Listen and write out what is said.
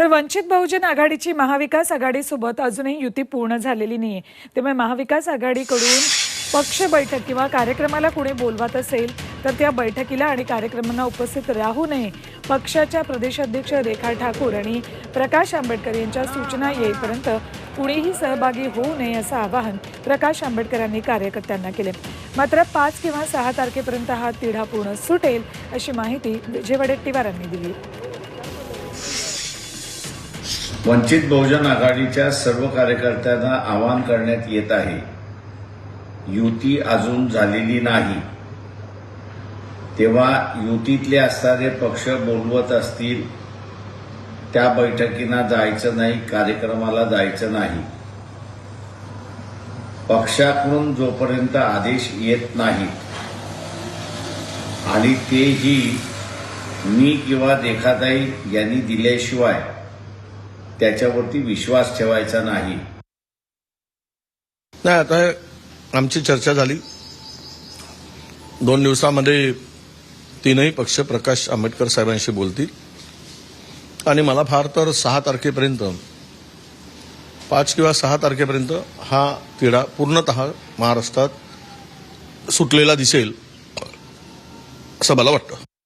तर वंचित बहुजन आघाडीची महाविकास आघाडीसोबत अजूनही युती पूर्ण झालेली नाहीये. त्यामुळे महाविकास आघाडीकडून पक्ष बैठक किंवा कार्यक्रमाला कुणी बोलवत असेल तर त्या बैठकीला आणि कार्यक्रमांना उपस्थित राहू नये. पक्षाच्या प्रदेशाध्यक्ष रेखा ठाकूर आणि प्रकाश आंबेडकर यांच्या सूचना येईपर्यंत कुणीही सहभागी होऊ नये असं आवाहन प्रकाश आंबेडकरांनी कार्यकर्त्यांना केले. मात्र पाच किंवा सहा तारखेपर्यंत हा तिढा पूर्ण सुटेल अशी माहिती विजय वडेट्टीवारांनी दिली. वंचित बहुजन आघाडीच्या सर्व कार्यकर्त्यांना आवाहन करण्यात येत आहे. युती अजून झालेली नाही. तेव्हा युतीतले असणारे पक्ष बोलवत असतील त्या बैठकींना जायचं नाही कार्यक्रमाला जायचं नाही. पक्षाकडून जोपर्यंत आदेश येत नाही आणि तेही मी किंवा देखादाई यांनी दिल्याशिवाय त्याच्यावरती विश्वास ठेवायचा नाही. नाही आता आमची चर्चा झाली. दोन दिवसामध्ये तीनही पक्ष प्रकाश आंबेडकर साहेबांशी बोलतील. आणि मला फार तर सहा तारखेपर्यंत पाच किंवा सहा तारखेपर्यंत हा तिढा पूर्णतः महाराष्ट्रात सुटलेला दिसेल असं मला वाटतं.